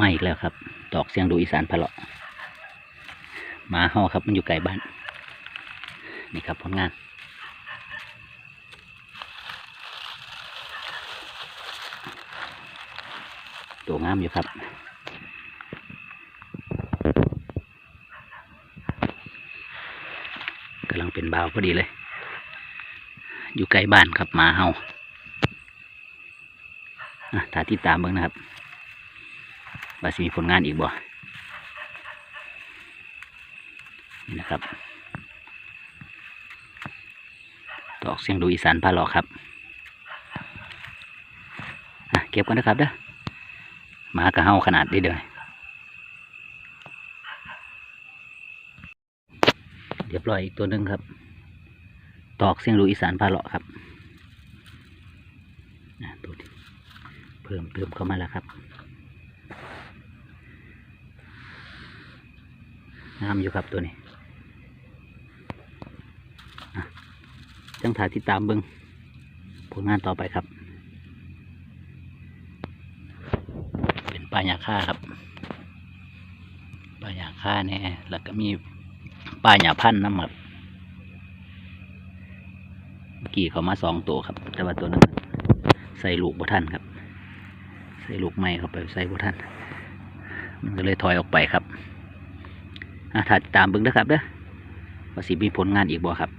มาอีกแล้วครับตอกเสียงดูอีสานพะเลาะมาเฮาครับ มันอยู่ไกลบ้าน นี่ครับผลงาน ตัวงามอยู่ครับกำลังเป็นบาวพอดีเลย อยู่ใกล้บ้านครับมาเฮาอะถ้าติดตามเบิ่งนะครับ ว่าสิมีผลงานอีกบ่นี่นะครับตอกเสียงดูอีสานพาหลอกครับเก็บกันนะครับเด้อหมากระเฮาขนาดนี้เด้อเรียบร้อยอีกตัวหนึ่งครับ ตอกเสียงดูอีสานพาหลอกครับตัวที่เพิ่มเติมเข้ามาแล้วครับ งามอยู่ครับตัวนี้อะจังถ่ายติดตามเบิงผลงานต่อไปครับ เป็นปลาหยาค่าครับปลาหยาค่าแน่แล้วก็มีปลาหยาพันธุ์น้ำครับกี้เขามาสองตัวครับ แต่ว่าตัวนั้นใส่ลูกบ่ทันครับ ใส่ลูกไม้เข้าไปใส่บ่ทันมันก็เลยถอยออกไปครับ อะถัดตามเบิ่งนะครับเด้อว่าสิมีผลงานอีกบ่ครับ